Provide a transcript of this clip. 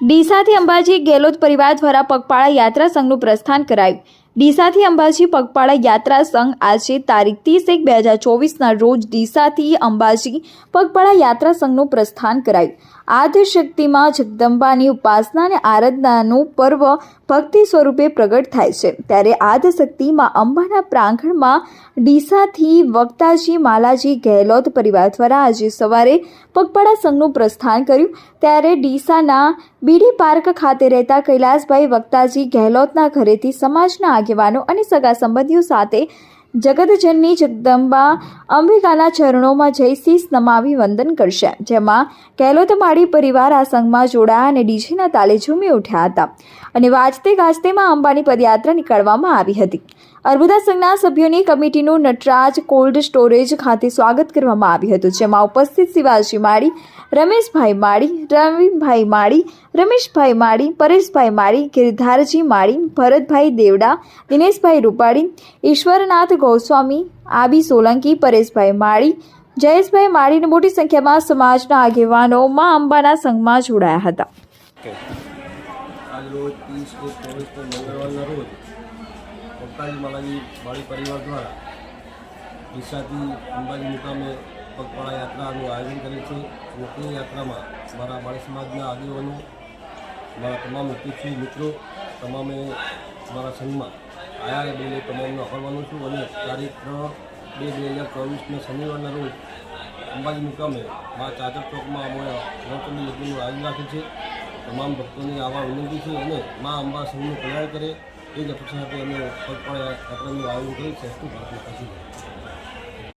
ડીસાથી અંબાજી ગેલોત પરિવાર દ્વારા પગપાળા યાત્રા સંઘનું પ્રસ્થાન કરાયું. ડીસાથી અંબાજી પગપાળા યાત્રા સંઘ આજે તારીખ ત્રીસ એક બે હજાર ચોવીસના રોજ ડીસાથી અંબાજી પગપાળા યાત્રા સંઘનું પ્રસ્થાન કરાયું. આદ્ય શક્તિમાં જગદંબાની ઉપાસના અને આરાધનાનું પર્વ ભક્તિ સ્વરૂપે પ્રગટ થાય છે. ત્યારે આદ્ય શક્તિમાં અંબાના પ્રાંગણમાં ડીસાથી વક્તાજી માલાજી ગેહલોત પરિવાર દ્વારા આજે સવારે પગપાળા સંઘનું પ્રસ્થાન કર્યું. ત્યારે ડીસાના બીડી પાર્ક ખાતે રહેતા કૈલાસભાઈ વક્તાજી ગેહલોતના ઘરેથી સમાજના આગેવાનો અને સગા સંબંધીઓ સાથે જગતજનની જગદંબા અંબિકાના ચરણોમાં જઈ શીશ નમાવી વંદન કરશે. જેમાં ગેહલોત માળી પરિવાર આ સંઘમાં જોડાયા અને ડીજેના તાલે ઝૂમી ઉઠ્યા હતા. અને વાજતે ગાજતેમાં અંબાની પદયાત્રા નીકળવામાં આવી હતી. અર્બુદા સંઘના સભ્યોની કમિટીનું નટરાજ કોલ્ડ સ્ટોરેજ ખાતે સ્વાગત કરવામાં આવ્યું હતું, જેમાં ઉપસ્થિત શિવાજી માળી રમેશભાઈ માળી રવિભાઈ માળી, રમેશભાઈ માળી, પરેશભાઈ માળી, ગિરધારજી માળી, ભરતભાઈ દેવડા, દિનેશભાઈ રૂપાળી, ઈશ્વરનાથ ગોસ્વામી, આબી સોલંકી, પરેશભાઈ માળી, જયેશભાઈ માળીને મોટી સંખ્યામાં સમાજના આગેવાનો મા અંબાના સંઘમાં જોડાયા હતા. અંબાજી મુકામે પગપાળા યાત્રાનું આયોજન કરે છે. અને યાત્રામાં મારા બાળી સમાજના આગેવાનો, મારા તમામ હિતેશી મિત્રો, તમામે મારા સંઘમાં આયા બે તમામને અપાવવાનું છું અને તારીખ ત્રણ બે બે હજાર ચોવીસના શનિવારના રોજ અંબાજી મુકામે મા ચાદર ચોકમાં અમે નવચંડી યજ્ઞનું આયોજન રાખે છે. તમામ ભક્તોને આવા વિનંતી છે અને મા અંબા સંઘનું કલ્યાણ કરે. એ જ અપેક્ષા સાથે અમે પગપાળા યાત્રાનું આયોજન કરી શ્રેષ્ઠ ભારતની પાસે